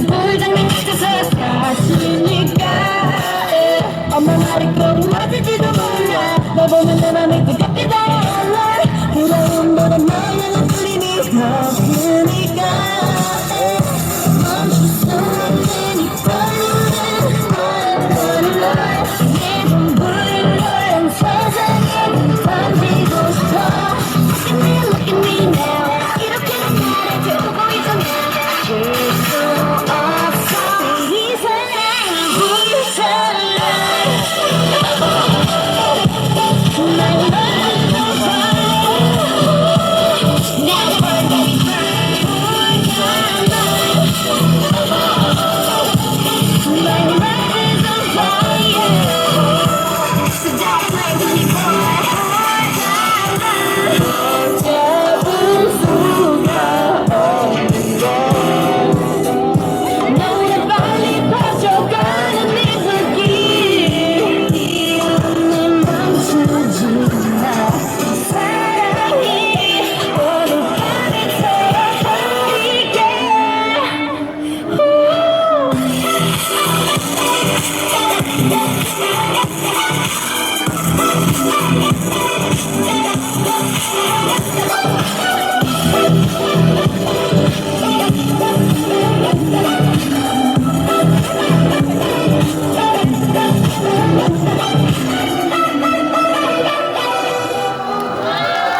심술장미 가서 다치니까. 엄마 말이 꼭 맞을지도 몰라. 너 보면 내 맘이 뜨겁게 달라. 부러운 바람 나는